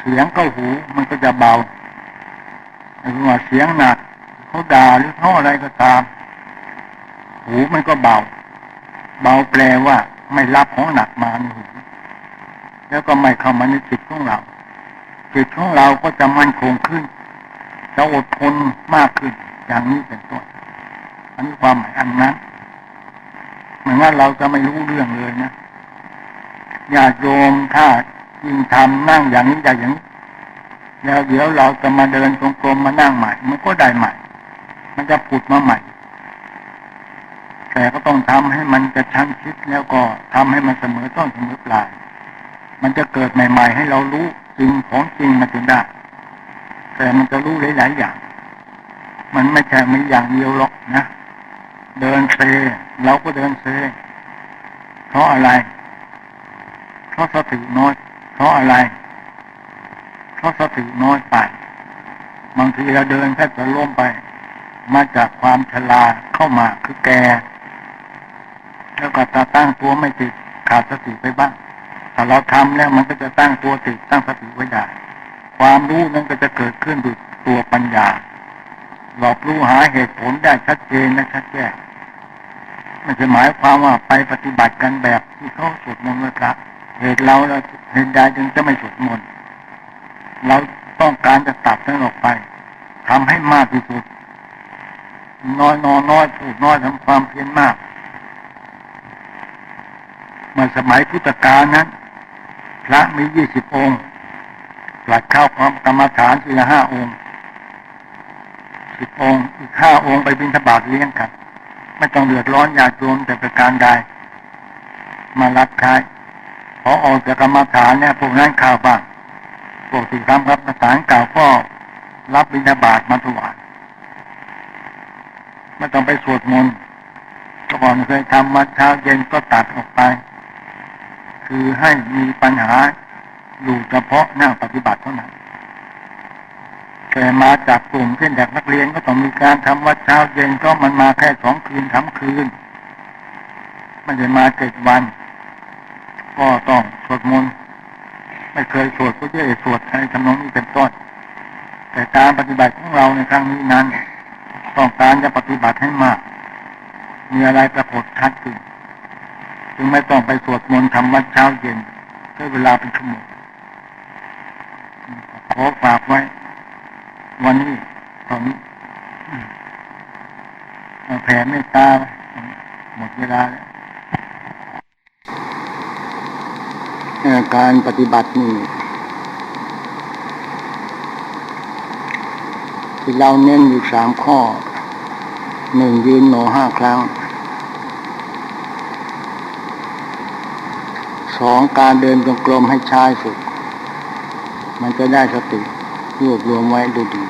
เสียงเข้าหูมันก็จะเบาไอ้ว่าเสียงหนักเขาด่าหรือเขาอะไรก็ตาม หูมันก็เบา เบาแปลว่า ไม่รับของหนักมาในหูแล้วก็ไม่เข้ามาในจิตของเราจิตของเราก็จะมั่นคงขึ้นจะอดทนมากขึ้น อย่างนี้เป็นต้นอันนี้ความหมายอันนั้นเหมือนว่าเราจะไม่รู้เรื่องเลยนะญาติโยมถ้า ยิ่งทำนั่งอย่างนี้อย่างนี้แล้วเดี๋ยวเราจะมาเดินตรงกลมมานั่งใหม่ มันก็ได้ใหม่ มันจะผุดมาใหม่ แต่ก็ต้องทำให้มันกระชั้นชิดแล้วก็ทำให้มันเสมอต้นเสมอปลาย มันจะเกิดใหม่ ๆ ให้เรารู้จริงของจริงมาจนได้ แต่มันจะรู้หลายๆอย่าง มันไม่ใช่มีอย่างเดียวหรอกนะ เดินเซเราก็เดินเซเพราะอะไร เพราะสติน้อย ราะอะไร เพราะสติน้อยไป บางทีเราเดินแค่จะล้มไป มาจากความชราเข้ามาคือแก แล้วก็จะตั้งตัวไม่ติดขาดสติไปบ้างถ้าเราทำแล้วมันก็จะตั้งตัวติดตั้งสติไว้ได้ ความรู้นั้นก็จะเกิดขึ้นด้วยตัวปัญญา หลอบรู้หาเหตุผลได้ชัดเจนและชัดแจ้งมันจะหมายความว่าไปปฏิบัติกันแบบที่เขาสวดมนต์นะครับเหตุเราเรา เหตุใดจึงจะไม่สวดมนต์เราต้องการจะตัดนั้นออกไปทำให้มากที่สุด น้อยนอนน้อยพูดน้อยทำความเพียรมากเมื่อสมัยพุทธกาลนั้น พระมียี่สิบองค์หลัดเข้าความกรรมฐานทีละห้าองค์สิบองค์อีกห้าองค์ไปบิณฑบาตเลี้ยงกันไม่ต้องเดือดร้อนอยากโยมแต่ประการใดมารับใช้ พอออกจากกรรมฐานเนี่ยพวกนั้นข่าวบ้างพวกที่ทำครับภาษาเก่าก็รับบิณฑบาตมาถวายไม่ต้องไปสวดมนต์ก่อนเคยทำวัดเช้าเย็นก็ตัดออกไป คือให้มีปัญหาอยู่เฉพาะนั่งปฏิบัติเท่านั้นแต่มาจากกลุ่มเช่นเด็กนักเรียนก็ต้องมีการทำวัดเช้าเย็นก็มันมาแค่สองคืนทำคืนม่ได้มาเจ็ดวัน ก็ต้องสวดมนต์ไม่เคยสวดก็จะสวดอะไรทำนองนี้เป็นต้นแต่การปฏิบัติของเราในครั้งนี้นั้น ต้องการจะปฏิบัติให้มาก มีอะไรปรากฏชัดขึ้นจึงไม่ต้องไปสวดมนต์ทำวัดเช้าเย็นใช้เวลาเป็นชั่วโมงขอฝากไว้ วันนี้ตอนนี้แผ่เมตตาหมดเวลาแล้ว การปฏิบัตินี่ที่เราเน้นอยู่สามข้อ หนึ่งยืนโนห้าครั้ง สองการเดินจงกรมให้ชายฝึกมันจะได้สติรวบรวมไว้ดูดี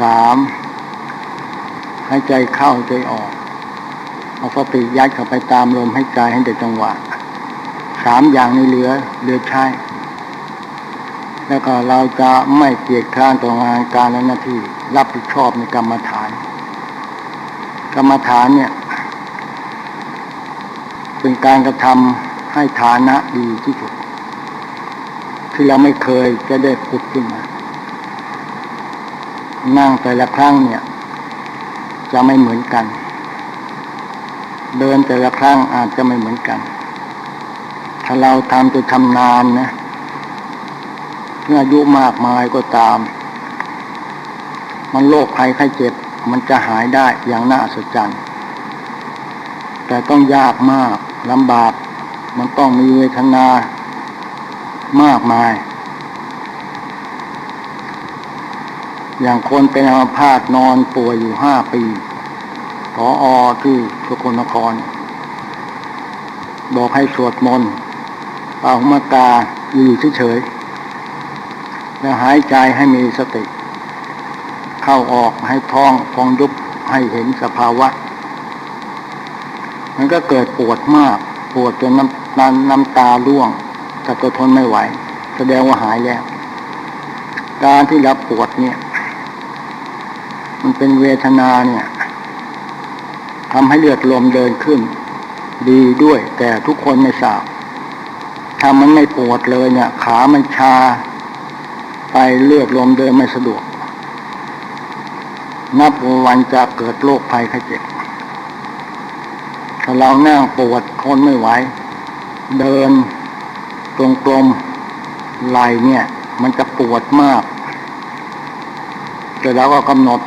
สามให้ใจเข้าใจออก เอาสติยัดเข้าไปตามลมให้ใจให้เด็ดจังหวะ สามอย่างนี้เหลือเหลือใช้ แล้วก็เราจะไม่เกียจคร้านต่องานการและหน้าที่รับผิดชอบในกรรมฐาน กรรมฐานเนี่ย เป็นการกระทำให้ฐานะดีที่สุด ที่เราไม่เคยจะได้พุดขึ้นมานั่งแต่ละครั้งเนี่ย จะไม่เหมือนกัน เดินแต่ละครั้งอาจจะไม่เหมือนกัน ถ้าเราทำจะทำนานนะเมื่อายุมากมายก็ตาม มันโรคภัยไข้เจ็บ มันจะหายได้อย่างน่าอัศจรรย์ แต่ต้องยากมากลำบาก มันต้องมีเวทนามากมาย อย่างคนเป็นอัมพาตนอนป่วยอยู่ห้าปีพออที่สกลนคร บอกให้สวดมนต์ เป่าหมากาอยู่เฉยๆแล้วหายใจให้มีสติ เข้าออกให้ท้องฟองยุบให้เห็นสภาวะ มันก็เกิดปวดมาก ปวดจนน้ำน้ำน้ำตาร่วงแต่ก็ทนไม่ไหว แสดงว่าหายแล้ว การที่รับปวดเนี่ย มันเป็นเวทนาเนี่ยทำให้เลือดลมเดินขึ้น ดีด้วยแต่ทุกคนไม่ทราบ ถ้ามันไม่ปวดเลยเนี่ย ขามันชา ไปเลือดลมเดินไม่สะดวก นับวันจะเกิดโรคภัยไข้เจ็บ ถ้าเรานั่งปวดทนไม่ไหว เดินตรงกลมไหลเนี่ย มันจะปวดมากเสร็จแล้วก็กำหนด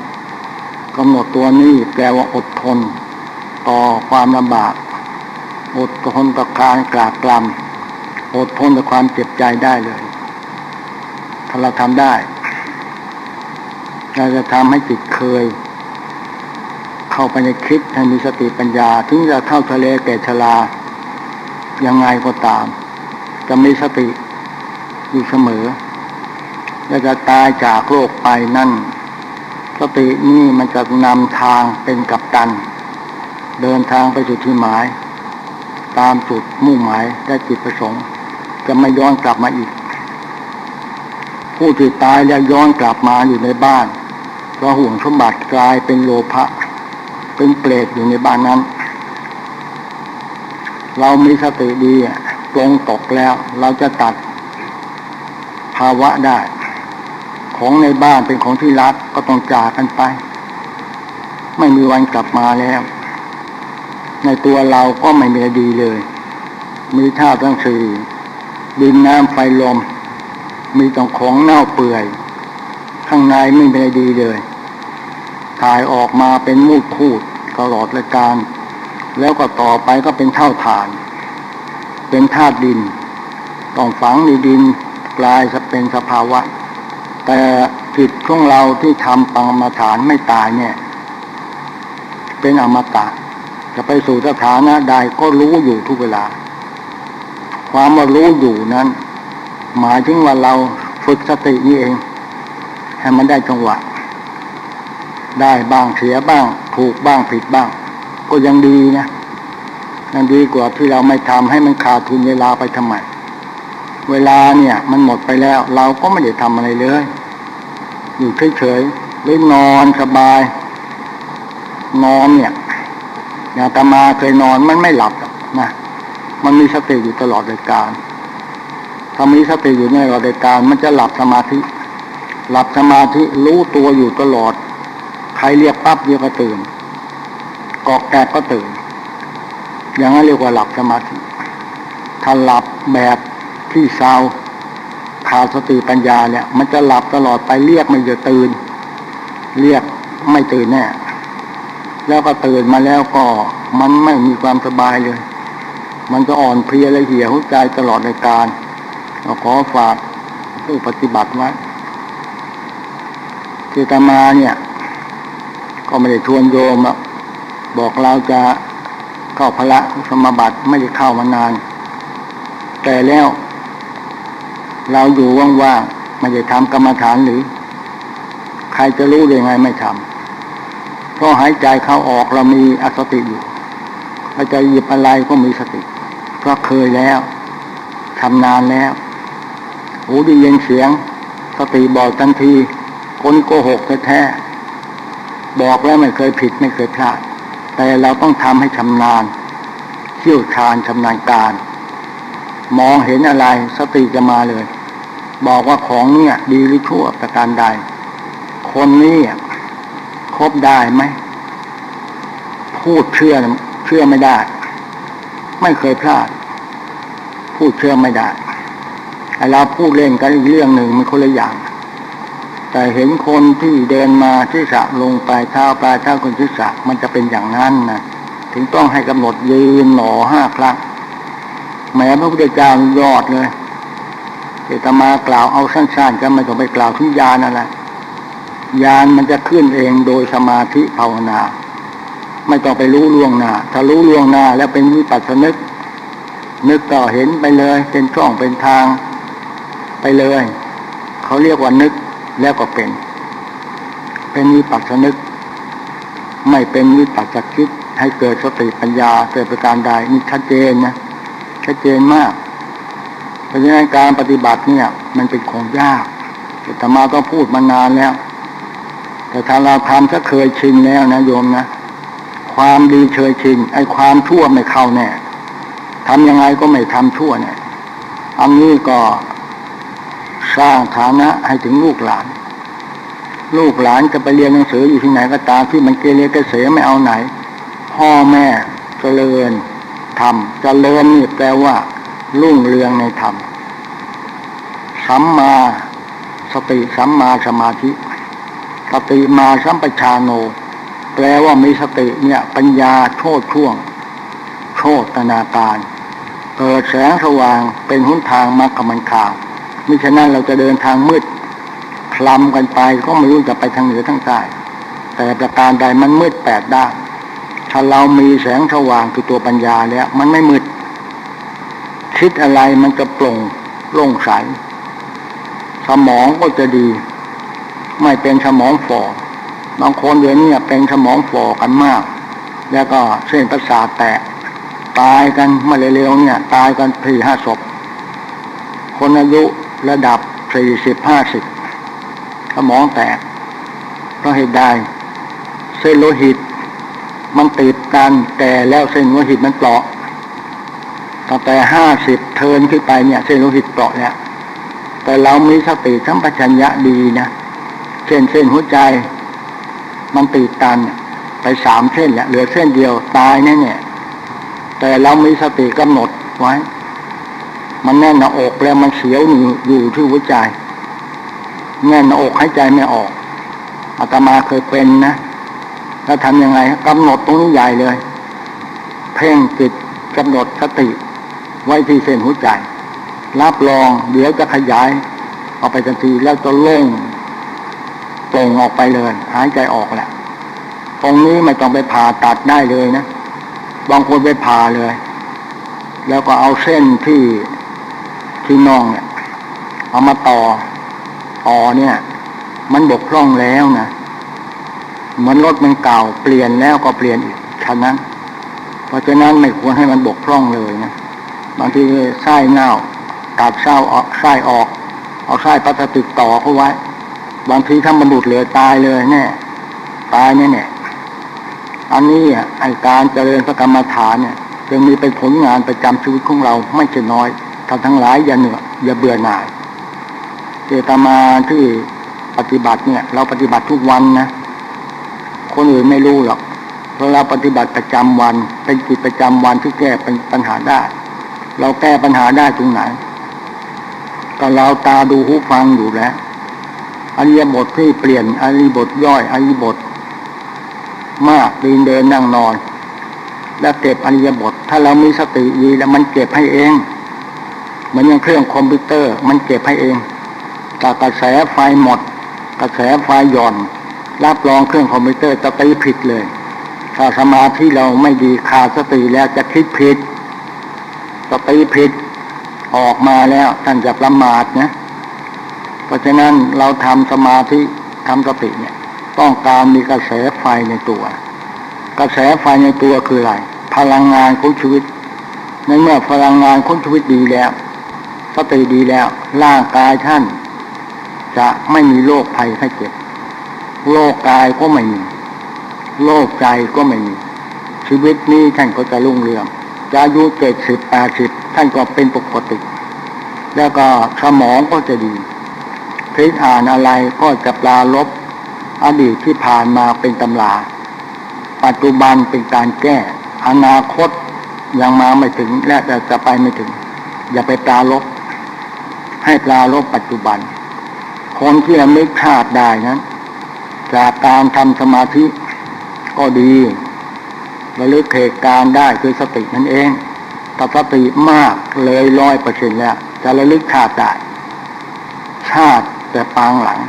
กำหนดตัวนี้แปลว่าอดทน ต่อความลำบาก อดทนต่อการกลากกลำ อดทนต่อความเจ็บใจได้เลย ถ้าเราทำได้ เราจะทำให้จิตเคย เข้าไปในคิดให้มีสติปัญญา ถึงจะเท่าทะเลแก่ชรายังไงก็ตาม จะมีสติอยู่เสมอ และจะตายจากโลกไปนั่น สตินี่มันจะนำทางเป็นกัปตัน เดินทางไปสู่ที่หมาย ตามจุดมุ่งหมายและจิตประสงค์ จะไม่ย้อนกลับมาอีก ผู้ที่ตายแล้วย้อนกลับมาอยู่ในบ้านเพราะห่วงสมบัติกลายเป็นโลภะเป็นเปรตอยู่ในบ้านนั้น เรามีสติดีอะปลงตกแล้ว เราจะตัดภาวะได้ ของในบ้านเป็นของที่รักก็ต้องจากกันไป ไม่มีวันกลับมาแล้ว ในตัวเราก็ไม่มีอะไรดีเลย มีธาตุทั้งสี่ ดินน้ำไฟลม มีต้องของเน่าเปื่อย ข้างในไม่มีอะไรดีเลย ถ่ายออกมาเป็นมูดคูดตลอดรายการ แล้วก็ต่อไปก็เป็นเท่าฐาน เป็นธาตุดิน ต้องฝังในดินกลายจะเป็นสภาวะ แต่จิตของเราที่ทำปังมาฐานไม่ตายเนี่ย เป็นอมตะ จะไปสู่สถานะใดก็รู้อยู่ทุกเวลา ความว่ารู้อยู่นั้น หมายถึงว่าเราฝึกสตินี่เอง ให้มันได้จังหวะ ได้บ้างเสียบ้าง ถูกบ้างผิดบ้าง ก็ยังดีนะยังดีกว่าที่เราไม่ทำให้มันขาดทุนเวลาไปทำไมเวลาเนี่ย มันหมดไปแล้ว เราก็ไม่ได้ทำอะไรเลย อยู่เฉยๆหรือนอนสบาย นอนเนี่ยอย่างตามาเคยนอนมันไม่หลับนะ มันมีสติอยู่ตลอดรายการถ้ามีสติอยู่ในตลอดรายการ มันจะหลับสมาธิ หลับสมาธิรู้ตัวอยู่ตลอด ใครเรียกปั๊บเดียวก็ตื่นกอกแกกก็ตื่น อย่างนั้นเรียกว่าหลับสมาธิถ้าหลับแบบที่เศร้าขาดสติปัญญาเนี่ย มันจะหลับตลอดไปเรียกไม่จะตื่น เรียกไม่ตื่นแน่แล้วก็ตื่นมาแล้วก็มันไม่มีความสบายเลย มันก็อ่อนเพลียและเหี่ยวใจตลอดในการเราขอฝากผู้ปฏิบัติไว้ที่ตมาเนี่ย ก็ไม่ได้ชวนโยมบอกเราจะเข้าพระสมบัติไม่ได้เข้ามานาน แต่แล้ว เราอยู่ว่างๆไม่ได้ทำกรรมฐานหรือ ใครจะรู้ได้ไงไม่ทำเพราะหายใจเข้าออกเรามีอสติอยู่เราจะหยิบอะไรก็มีสติ เพราะเคยแล้วทำนานแล้วหูได้ยินเสียง สติบอกทันทีคนโกหกแท้บอกแล้วไม่เคยผิดไม่เคยพลาด แต่เราต้องทำให้ชำนาญเชี่ยวชาญชำนาญการ มองเห็นอะไรสติจะมาเลย บอกว่าของเนี่ยดีหรือชั่วประการใด คนนี้คบได้ไหมพูดเชื่อเชื่อไม่ได้ ไม่เคยพลาด พูดเชื่อไม่ได้ไอเราพูดเล่นกันอีกเรื่องหนึ่งมันคนละอย่าง แต่เห็นคนที่เดินมาที่สะลงปลายเท้าปลายเท้าคนที่สะมันจะเป็นอย่างนั้นนะถึงต้องให้กำหนดยืนหนอห้าครั้งแม้พระพุทธเจ้ายอดเลยเจตมากล่าวเอาสั้นๆก็ไม่ต้องไปกล่าวทุกยานนั่นแหละยานมันจะขึ้นเองโดยสมาธิภาวนา ไม่ต้องไปรู้ล่วงหน้า ถ้ารู้ล่วงหน้า แล้วเป็นวิปัสสนึก นึกก็เห็นไปเลย เป็นช่องเป็นทางไปเลย เขาเรียกว่านึกแล้วก็เป็น เป็นวิปัสสนึก ไม่เป็นวิปัสสคิดให้เกิดสติปัญญาเกิดประการใดนี่ชัดเจนนะชัดเจนมาก เพราะฉะนั้นการปฏิบัติเนี่ย มันเป็นของยากแต่มาก็พูดมานานแล้ว แต่ถ้าเราทำก็เคยชินแล้วนะโยมนะ ความดีเคยชินไอ้ความชั่วไม่เข้าแน่ทำยังไงก็ไม่ทำชั่วเนี่ยอันนี้ก็สร้างฐานะให้ถึงลูกหลาน ลูกหลานจะไปเรียนหนังสืออยู่ที่ไหนก็ตามที่มันเกเรเกษไม่เอาไหน พ่อแม่เจริญธรรมเจริญนี่แปลว่า รุ่งเรืองในธรรมสัมมาสติสัมมาสมาธิสติมาสัมปชานโน แปลว่ามีสติเนี่ย ปัญญาโชดช่วง โชตนาการเกิดแสงสว่างเป็นหนทางมรรคมันคางมิฉะนั้นเราจะเดินทางมืดคลำกันไปก็ไม่รู้จะไปทางเหนือทางใต้แต่ประการใดมันมืดแปดด้านถ้าเรามีแสงสว่างคือตัวปัญญาแล้วมันไม่มืด คิดอะไรมันจะโปร่งโล่งใสสมองก็จะดี ไม่เป็นสมองฝ่อ บางคนเดี๋ยวนี้เป็นสมองฝ่อกันมาก แล้วก็เส้นประสาทแตกตายกันมื่อเร็วๆเนี่ย ตายกันสี่ห้าศพ คนอายุระดับสี่สิบห้าสิบสมองแตก เพราะเหตุใดเส้นโลหิต มันติดกันแต่แล้วเส้นโลหิตมันเปราะตั้งแต่ห้าสิบเทินขึ้นไปเนี่ย เส้นโลหิตเปราะเนี่ยแต่เรามีสติสัมปชัญญะดีนะเส้นเส้นหัวใจ มันติดตันไปสามเส้นแหละเหลือเส้นเดียวตายแน่เนี่ย แต่เรามีสติกำหนดไว้ มันแน่นหน้าอกแล้วมันเสียวอยู่ที่หัวใจแน่นหน้าอกหายใจไม่ออกอาตมาเคยเป็นนะแล้วทำยังไงกำหนดตรงนี้ใหญ่เลย เพ่งจิตกำหนดสติ ไว้ที่เส้นหัวใจ รับรองเดี๋ยวจะขยายออกไปทันทีแล้วจะโล่ง ปร่งออกไปเลย หายใจออกแหละตรงนี้ไม่ต้องไปผ่าตัดได้เลยนะบางคนไปผ่าเลย แล้วก็เอาเส้นที่ที่น่องเนี่ยเอามาต่อต่อเนี่ย มันบกพร่องแล้วนะเหมือนรถมันเก่าเปลี่ยนแล้วก็เปลี่ยนอีกฉะนั้น เพราะฉะนั้นไม่ควรให้มันบกพร่องเลยนะบางทีไส้เน่าตัดเส้าออกไส้ออก เอาไส้พลาสติกต่อเข้าไว้ บางทีถ้ามันหลุดเลยตายเลยแน่ตายแน่แน่อันนี้อะไอการเจริญพระกรรมฐานเนี่ยจึงมีเป็นผลงานประจำชีวิตของเราไม่ใช่น้อยท่านทั้งหลายอย่าเหนื่อยอย่าเบื่อหน่ายเจตมาที่ปฏิบัติเนี่ย เราปฏิบัติทุกวันนะคนอื่นไม่รู้หรอกเพราะเราปฏิบัติประจำวัน เป็นกิจประจำวันที่แก้เป็นปัญหาได้ เราแก้ปัญหาได้ตรงไหนก็เราตาดูหูฟังอยู่แล้ว อริยบทที่เปลี่ยนอริยบทย่อยอริยบท มากดินเดินนั่งนอน แล้วเก็บอริยบท ถ้าเรามีสติดีแล้วมันเก็บให้เองเหมือนอย่างเครื่องคอมพิวเตอร์ มันเก็บให้เองแต่กระแสไฟหมด กระแสไฟหย่อน รับรองเครื่องคอมพิวเตอร์จะตีผิดเลยถ้าสมาธิเราไม่ดีขาดสติแล้วจะคิดผิดจะตีผิดออกมาแล้วท่านจะประมาทนะ ราะฉะนั้นเราทำสมาธิทำสติเนี่ย ต้องการมีกระแสไฟในตัว กระแสไฟในตัวคืออะไร พลังงานของชีวิต ในเมื่อพลังงานของชีวิตดีแล้ว สติดีแล้ว ร่างกายท่าน จะไม่มีโรคภัยไข้เจ็บโรคกายก็ไม่มีโรคใจก็ไม่มี ชีวิตนี้ท่านก็จะรุ่งเรืองจะอายุเจ็ดสิบแปดสิบท่านก็เป็นปกติ แล้วก็สมองก็จะดี คิดอ่านอะไรก็จะปลาลบอดีตที่ผ่านมาเป็นตำรา ปัจจุบันเป็นการแก้ อนาคตยังมาไม่ถึงและจะไปไม่ถึง อย่าไปปลาลบให้ปลาลบปัจจุบัน คนที่ระลึกชาติได้นั้นจากการทำสมาธิก็ดีระลึกเหตุการณ์ได้คือสตินั่นเองถ้าสติมากเลยร้อยเปอร์เซ็นต์แล้ว จะระลึกชาติได้ ชาติ แต่ปางหลัง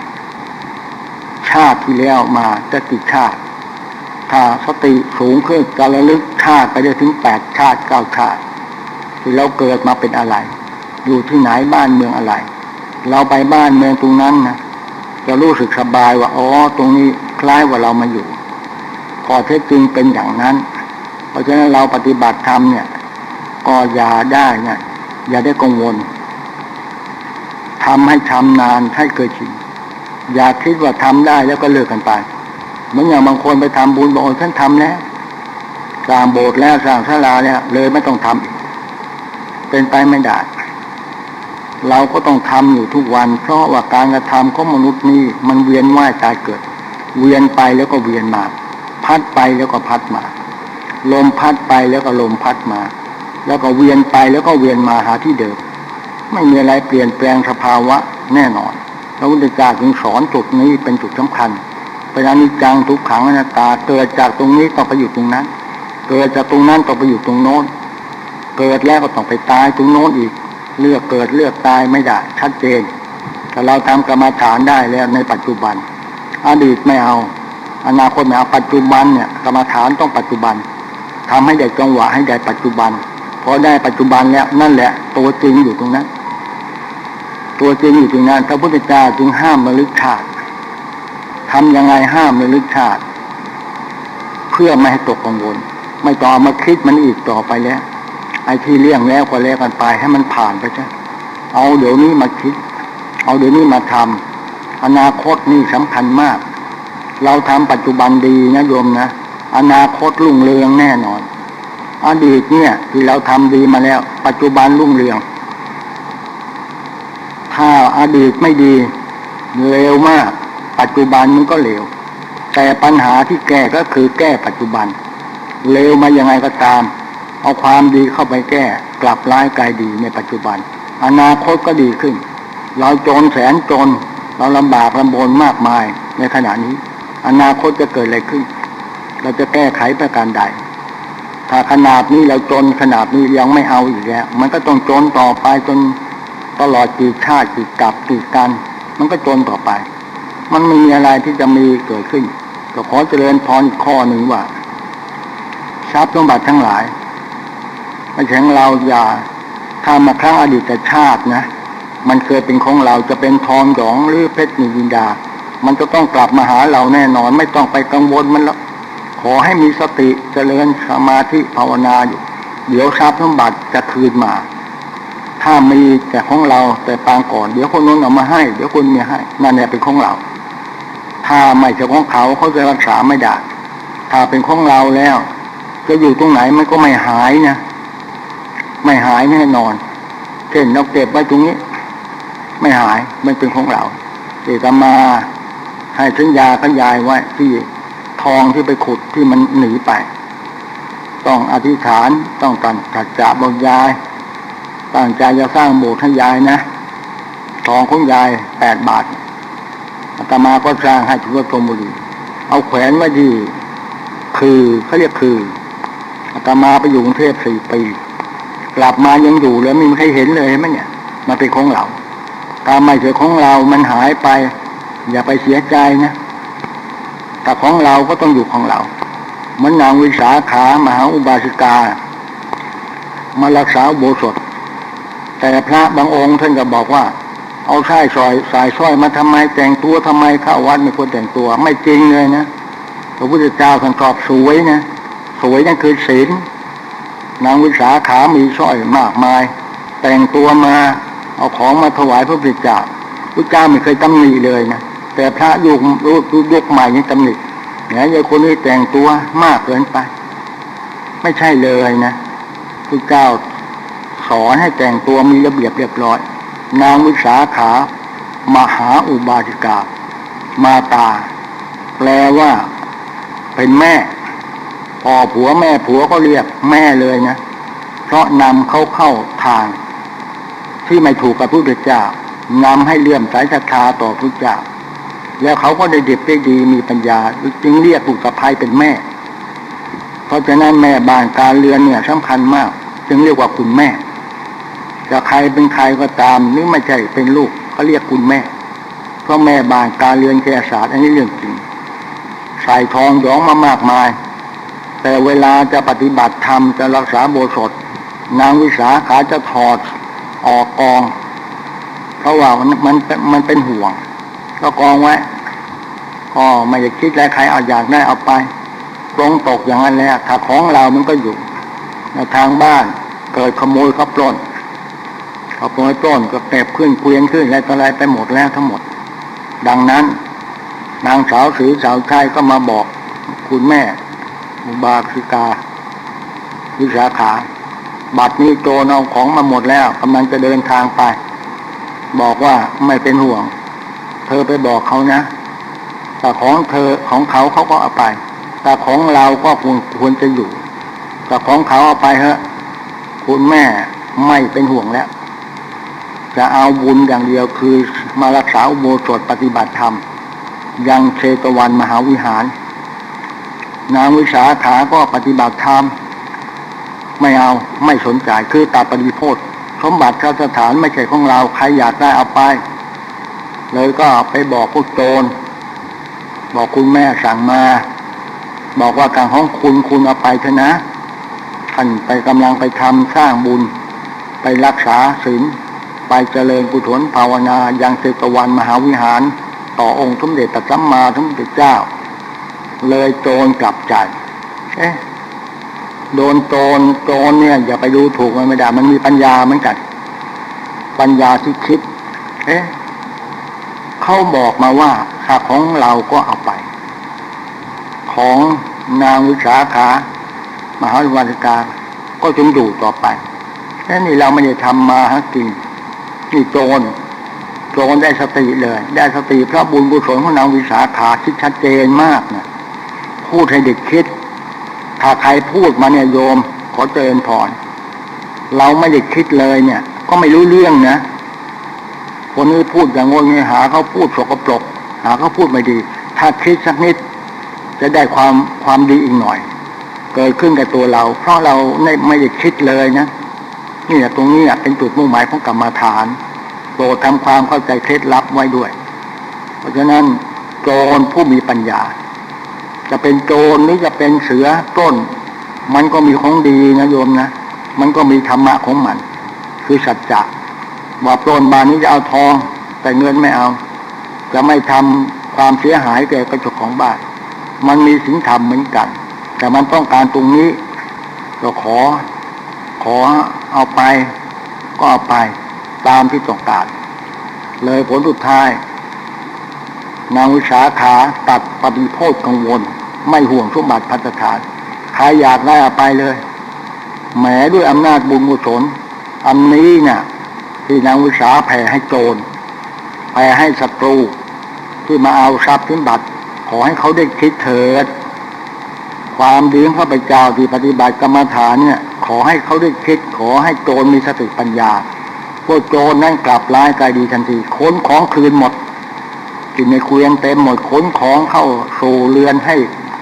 ชาติที่แล้วมาจะกี่ชาติ ถ้าสติสูงขึ้นจะระลึกชาติไปได้ถึงแปดชาติเก้าชาติ ที่เราเกิดมาเป็นอะไร อยู่ที่ไหนบ้านเมืองอะไร เราไปบ้านเมืองตรงนั้นนะจะรู้สึกสบายว่าอ๋อตรงนี้คล้ายว่าเรามาอยู่ข้อเท็จจริงเป็นอย่างนั้น เพราะฉะนั้นเราปฏิบัติธรรมเนี่ย ก็อย่าได้เนี่ยอย่าได้กังวล ทำให้ชำนาญให้เคยชินอย่าคิดว่าทำได้แล้วก็เลิกกันไปเหมือนอย่างบางคนไปทำบุญบอกโอ้ฉันทำแล้วสร้างโบสถ์แล้วสร้างศาลาแล้วเลยไม่ต้องทำอีกเป็นไปไม่ได้เราก็ต้องทำอยู่ทุกวัน เพราะว่าการกระทำของมนุษย์นี่มันเวียนว่ายตายเกิด เวียนไปแล้วก็เวียนมา พัดไปแล้วก็พัดมา ลมพัดไปแล้วก็ลมพัดมา แล้วก็เวียนไปแล้วก็เวียนมาหาที่เดิม ไม่มีอะไรเปลี่ยนแปลงสภาวะแน่นอนพระพุทธเจ้าจึงสอนจุดนี้เป็นจุดสำคัญเป็นอนิจจังทุกขังอนัตตา เกิดจากตรงนี้ต้องไปอยู่ตรงนั้น เกิดจากตรงนั้นต้องไปอยู่ตรงโน้น เกิดแล้วก็ต้องไปตายตรงโน้นอีก เลือกเกิดเลือกตายไม่ได้ชัดเจน แต่เราทำกรรมฐานได้แล้วในปัจจุบัน อดีตไม่เอา อนาคตไม่เอาปัจจุบันเนี่ยกรรมฐานต้องปัจจุบันทำให้ได้จังหวะให้ได้ปัจจุบัน พอได้ปัจจุบันแล้วนั่นแหละ ตัวจริงอยู่ตรงนั้น ตัวจริงอยู่ตรงนั้นพระพุทธเจ้าจึงห้ามระลึกชาติทำยังไงห้ามระลึกชาติ เพื่อไม่ให้ตกกังวลไม่ต่อมาคิดมันอีกต่อไปแล้ว ไอ้ที่เลี่ยงแล้วก็แล้วกันไปให้มันผ่านไปจ้ะเอาเดี๋ยวนี้มาคิด เอาเดี๋ยวนี้มาทำอนาคตนี่สำคัญมาก เราทำปัจจุบันดีนะโยมนะอนาคตรุ่งเรืองแน่นอน อดีตเนี่ย ที่เราทำดีมาแล้ว ปัจจุบันรุ่งเรือง ถ้าอาดีตไม่ดีเร็วมาก ปัจจุบันมันก็เร็ว แต่ปัญหาที่แก้ก็คือแก้ปัจจุบันเร็วมายังไงก็ตาม เอาความดีเข้าไปแก้ กลับร้ายกลายดีในปัจจุบัน อนาคตก็ดีขึ้น เราจนแสนจน เราลำบากลำบนมากมายในขณะนี้ อนาคตจะเกิดอะไรขึ้น เราจะแก้ไขประการใด ถ้าขนาดนี้เราจนขนาดนี้ยังไม่เอาอีกแล้วมันก็ต้องจนต่อไปจนตลอดกี่ชาติกี่กับกี่กัน มันก็จนต่อไป มันไม่มีอะไรที่จะมีเกิดขึ้น ก็ขอเจริญพรอีกข้อหนึ่งว่าทรัพย์สมบัติทั้งหลายไม่ใช่ของเราอย่าถ้ามาครั้งอดีตชาตินะ มันเคยเป็นของเราจะเป็นทองหยองหรือเพชรนินดา มันจะต้องกลับมาหาเราแน่นอน ไม่ต้องไปกังวลมันแล้ว ขอให้มีสติเจริญสมาธิภาวนาอยู่ เดี๋ยวทรัพย์สมบัติจะคืนมา ถ้ามีแต่ของเราแต่ปางก่อน เดี๋ยวคนนู้นเอามาให้ เดี๋ยวคนมีให้นั่นเนี่ยเป็นของเรา ถ้าไม่ใช่ของเขาเขาจะรักษาไม่ได้ถ้าเป็นของเราแล้ว จะอยู่ตรงไหนมันก็ไม่หายนะไม่หายแน่นอนเช่นเราเก็บไว้ตรงนี้ ไม่หายมันเป็นของเราเอกมาให้สัญญาขยายไว้ที่ ทองที่ไปขุดที่มันหนีไป ต้องอธิษฐานต้องตันถัดจะบอกยายตั้งใจจะสร้างโบสถ์ให้ยายนะทองของยายแปดบาทอาตมาก็สร้างให้ทั่วธนบุรีเอาแขวนไว้ดีคือเขาเรียกคืออาตมาไปอยู่กรุงเทพสี่ปีกลับมายังอยู่เลยไม่มีใครเห็นเลยเห็นไหมเนี่ยมันเป็นของเราถ้าไม่ใช่ของเรามันหายไป อย่าไปเสียใจนะ แต่ของเราก็ต้องอยู่ของเราเหมือนนางวิสาขามหาอุบาสิกา มารักษาโบสถ แต่พระบางองค์ท่านก็บอกว่า เอาสายซอยสายสร้อยมาทำไมแต่งตัวทำไมเข้าวัดไม่ควรแต่งตัว ไม่จริงเลยนะพระพุทธเจ้าท่านชอบสวยนะสวยนั่นคือศีลนางวิสาขามีสร้อยมากมาย แต่งตัวมา เอาของมาถวายพระพุทธเจ้าพระเจ้าไม่เคยตำหนิเลยนะ แต่พระยุคยุคยุคใหม่ยังตำหนิเนี่ยยายคนนี้แต่งตัวมากเกินไป ไม่ใช่เลยนะพระเจ้าสอนให้แต่งตัวมีระเบียบเรียบร้อย นางวิสาขามหาอุบาสิกา มาตา แปลว่า เป็นแม่ พอผัวแม่ผัวก็เรียกแม่เลยนะ เพราะนำเขาเข้าทาง ที่ไม่ถูกกับพระพุทธเจ้านำให้เลื่อมสายศรัทธาต่อพระพุทธเจ้า แล้วเขาก็ได้เด็บได้ดีมีปัญญา จึงเรียกบุตรสะพ้ายเป็นแม่ เพราะฉะนั้นแม่บ้านการเรือนเนี่ยสำคัญมาก จึงเรียกว่าคุณแม่จะใครเป็นใครก็ตามนี่ไม่ใช่เป็นลูกก็เรียกคุณแม่ เพราะแม่บ้านการเรือนแกศาสตร์อันนี้เรื่องจริงใส่ทองหยองมามากมาย แต่เวลาจะปฏิบัติธรรมจะรักษาโบสถนางวิสาขาจะถอดออกกอง เพราะว่ามันมันมันเป็นห่วง ก็กองไว้ก็ไม่อยากคิดอะไรใครเอาอยากได้เอาไปตรงตกอย่างนั้นแล้วถ้าของเรามันก็อยู่ในทางบ้านเกิดขโมยเขาปล้นเขาปล้นปล้นก็เก็บขึ้นเกวียนขึ้นอะไรต่ออะไรไปหมดแล้วทั้งหมด ดังนั้น นางสาวสีสาวชายก็มาบอก คุณแม่อุบาสิกาวิสาขา บัดนี้โจรเอาของมาหมดแล้วกำลังจะเดินทางไป บอกว่าไม่เป็นห่วง เธอไปบอกเขานะแต่ของเธอของเขาเขาก็เอาไป แต่ของเราก็ควรควรจะอยู่ แต่ของเขาเอาไปเถอะคุณแม่ไม่เป็นห่วงแล้ว จะเอาบุญอย่างเดียวคือมารักษาโบสถปฏิบัติธรรม ยังเชตวันมหาวิหาร นางวิสาขาก็ปฏิบัติธรรม ไม่เอาไม่สนใจคือตาปฏิโพธสมบัติข้าสถานไม่ใช่ของเราใครอยากได้เอาไป เลยก็ไปบอกพวกโจรบอกคุณแม่สั่งมา บอกว่าการของคุณคุณเอาไปเถอะนะท่านไปกำลังไปทำสร้างบุญ ไปรักษาศีลไปเจริญกุศลภาวนาอยังเจตวันมหาวิหาร ต่อองค์สมเด็จตสัมมาสมพุทธเจ้า เลยโจรกลับใจเอ๊ะโดนโจรโจรเนี่ยอย่าไปดูถูกมันไม่ได้มันมีปัญญาเหมือนกัน ปัญญาที่คิด เอ๊ะ เขาบอกมาว่าถ้าของเราก็เอาไป ของนางวิสาขามหาวิวัฒกาก็จงอยู่ต่อไปแค่นี้เราไม่ได้ทำมาหากินนี่โจรโจรได้สติเลย ได้สติเพราะบุญกุศลของนางวิสาขาคิดชัดเจนมากนะพูดให้เด็กคิด ถ้าใครพูดมาเนี่ยโยม ขอเจริญพรเราไม่ได้คิดเลยเนี่ย ก็ไม่รู้เรื่องนะ คนนี้พูดอย่างงนงหาเขาพูดสกปรก หาเขาพูดไม่ดี ถ้าคิดสักนิด จะได้ความความดีอีกหน่อย เกิดขึ้นกับตัวเรา เพราะเราไม่ไม่ได้คิดเลยนะนี่แหละตรงนี้เป็นจุดมุ่งหมายของกรรมฐานโปรดทำความเข้าใจเคล็ดลับไว้ด้วย เพราะฉะนั้นโจรผู้มีปัญญา จะเป็นโจรหรือจะเป็นเสือต้น มันก็มีของดีนะโยมนะ มันก็มีธรรมะของมัน คือสัจจะ ว่าปล้นบานนี้จะเอาทองแต่เงินไม่เอา จะไม่ทำความเสียหายแก่กระจกของบ้าน มันมีสิ่งธรรมเหมือนกัน แต่มันต้องการตรงนี้ ก็ขอ ขอเอาไป ก็เอาไปตามที่ต้องการ เลยผลสุดท้ายนางวิสาขาตัดปฏิโพธกังวล ไม่ห่วงสมบัติพัฒฐานใครอยากได้เอาไปเลยแหมด้วยอำนาจบุญกุศลอันนี้เนี่ย ที่นางวิสาแผ่ให้โจรแผ่ให้ศัตรู ที่มาเอาทรัพย์สมบัติ ขอให้เขาได้คิดเถิด ความดีของข้าพเจ้าที่ปฏิบัติกรรมฐานเนี่ย ขอให้เขาได้คิด ขอให้โจรมีสติปัญญาพวกโจรนั่นกลับร้ายกายดีทันทีค้นของคืนหมดกินในเคุยงเต็มหมดขนของเข้าสู่เรือนให้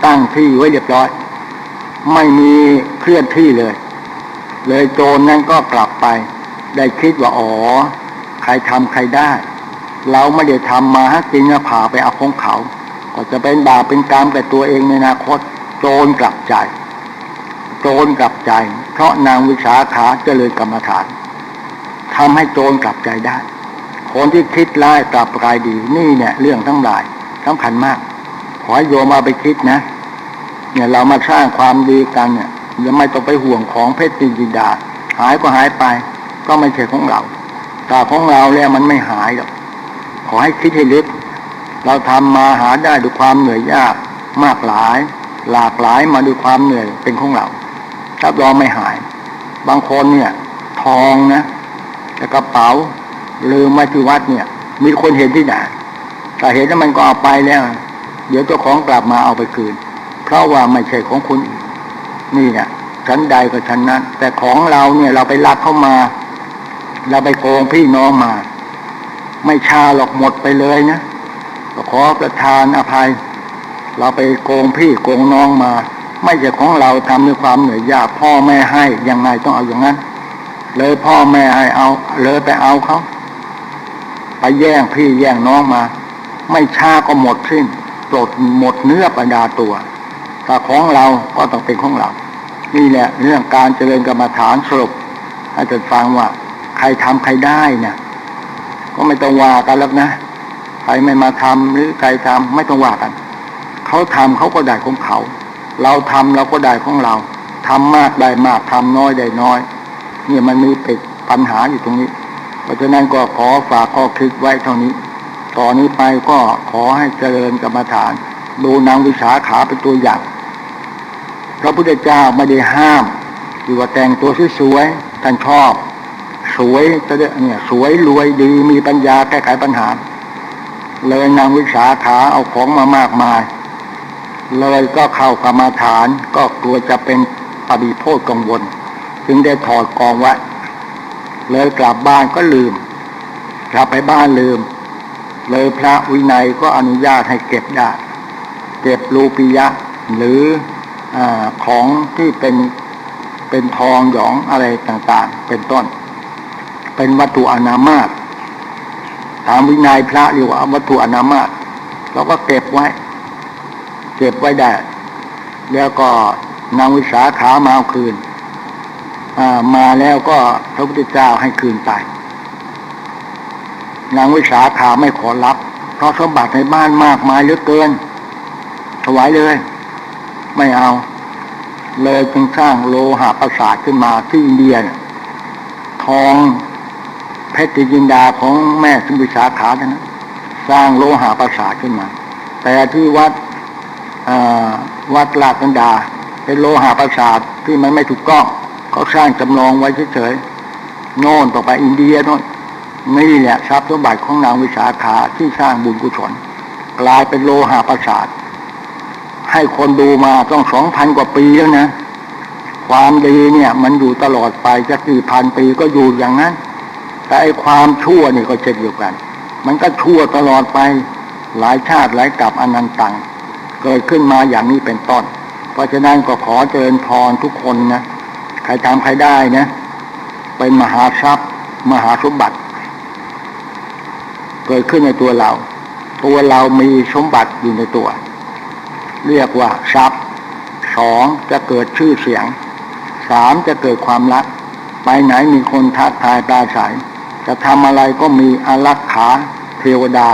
ตั้งที่ไว้เรียบร้อย ไม่มีเคลื่อนที่เลย เลยโจรนั่นก็กลับไป ได้คิดว่าอ๋อ ใครทำใครได้ เราไม่ได้ทำมาฮะจริงอะผ่าไปเอาของเขา ก็จะเป็นบาปเป็นกรรมแต่ตัวเองในอนาคตโจรกลับใจโจรกลับใจ เพราะนางวิสาขาเจริญกรรมฐานทำให้โจรกลับใจได้ คนที่คิดร้ายกลับกายดีนี่เนี่ยเรื่องทั้งหลายสำคัญมาก ขอให้โยมมาไปคิดนะ เนี่ยเรามาสร้างความดีกันเนี่ยอย่าไม่ต้องไปห่วงของเพชรจินดา หายก็หายไป ก็ไม่ใช่ของเราแต่ของเราแล้วมันไม่หายหรอกขอให้คิดให้ลึก เราทำมาหาได้ด้วยความเหนื่อยยากมากหลาย หลากหลายมาด้วยความเหนื่อยเป็นของเราถ้าเราไม่หาย บางคนเนี่ย ทองนะแต่กระเป๋าลืมมาที่วัดเนี่ย มีคนเห็นที่ไหนแต่เห็นแล้วมันก็เอาไปแล้ว เดี๋ยวเจ้าของกลับมาเอาไปคืน เพราะว่าไม่ใช่ของคุณนี่เนี่ยชั้นใดก็ชั้นนั้น แต่ของเราเนี่ยเราไปลักเข้ามา เราไปโกงพี่น้องมา ไม่ชาหรอกหมดไปเลยนะก็ขอประทานอภัย เราไปโกงพี่โกงน้องมา ไม่ใช่ของเราทำด้วยความเหนื่อยยากพ่อแม่ให้ยังไงต้องเอาอย่างนั้น เลยพ่อแม่ให้เอา เลยไปเอาเขาไปแย่งพี่แย่งน้องมา ไม่ช้าก็หมดสิ้นปลดหมดเนื้อประดาตัวถ้าของเราก็ต้องเป็นของเรา นี่แหละเรื่องการเจริญกรรมฐานสรุปให้ท่านฟังว่า ใครทำใครได้เนี่ย ก็ไม่ต้องว่ากันแล้วนะใครไม่มาทำหรือใครทำไม่ต้องว่ากัน เขาทำเขาก็ได้ของเขา เราทำเราก็ได้ของเราทำมากได้มากทำน้อยได้น้อย เนี่ยมันมีปิดปัญหาอยู่ตรงนี้ เพราะฉะนั้นก็ขอฝากข้อคิดไว้เท่านี้ต่อนนี้ไปก็ขอให้เจริญกรรมฐาน ดูนางวิสาขาเป็นตัวอย่างพระพุทธเจ้าไม่ได้ห้ามอยู่ว่าแต่งตัวสวยๆท่านชอบ สวยจะได้เนี่ยสวยรวยดีมีปัญญาแก้ไขปัญหา เลยนางวิสาขาเอาของมามากมาย เลยก็เข้ากรรมาฐานก็กลัวจะเป็นปฏิโทษกังวล จึงได้ถอดกองไว้เลยกลับบ้านก็ลืม กลับไปบ้านลืม เลยพระวินัยก็อนุญาตให้เก็บได้ เก็บรูปียะหรืออของที่เป็นเป็นทองหยองอะไรต่างๆ เป็นต้น เป็นวัตถุอนามาตตามวินัยพระเรียกว่าวัตถุอนามาตเราก็เก็บไว้ เก็บไว้ได้ แล้วก็นางวิสาขามาเอาคืนมาแล้วก็พระพุทธเจ้าให้คืนไป นางวิสาขาไม่ขอรับ เพราะสมบัติในบ้านมากมายเหลือเกิน ถวายเลย ไม่เอา เลยจึงสร้างโลหะประสาทขึ้นมาที่อินเดียเนี่ยทอง เพชรจินดาของแม่สุวิสาขาทั้งนั้นสร้างโลหะประสาทขึ้นมา แต่ที่วัดวัดลาดกันดา เป็นโลหะประสาทที่มันไม่ถูกต้องเขาสร้างจำลองไว้เฉยๆโน่นต่อไปอินเดียโน่นนี่แหละทรัพย์สมบัติของนางวิสาขาที่สร้างบุญกุศลกลายเป็นโลหะประสาทให้คนดูมาต้องสองพันกว่าปีแล้วนะ ความดีเนี่ย มันอยู่ตลอดไปจะกี่พันปีก็อยู่อย่างนั้น แต่ไอ้ความชั่วนี่ก็เช่นเดียวกัน มันก็ชั่วตลอดไปหลายชาติหลายกับอนันตัง เกิดขึ้นมาอย่างนี้เป็นต้น เพราะฉะนั้นก็ขอเจริญพรทุกคนนะใครทำใครได้นะเป็นมหาทรัพย์ มหาสมบัติ เกิดขึ้นในตัวเรา ตัวเรามีสมบัติอยู่ในตัว เรียกว่าทรัพย์สองจะเกิดชื่อเสียงสามจะเกิดความรัก ไปไหนมีคนทักทายปราศัย จะทำอะไรก็มีอารักขาเทวดา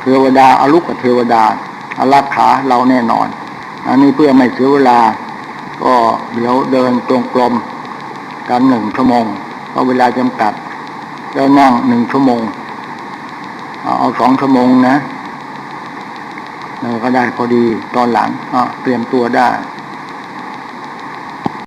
เทวดาอารุกกับเทวดาอารักขาเราแน่นอน อันนี้เพื่อไม่เสียเวลา ก็เดี๋ยวเดินตรงกลมกันหนึ่งชั่วโมงเพราะเวลาจำกัดแล้วนั่งหนึ่งชั่วโมง เอาสองชั่วโมงนะเราก็ได้พอดีตอนหลังเตรียมตัวได้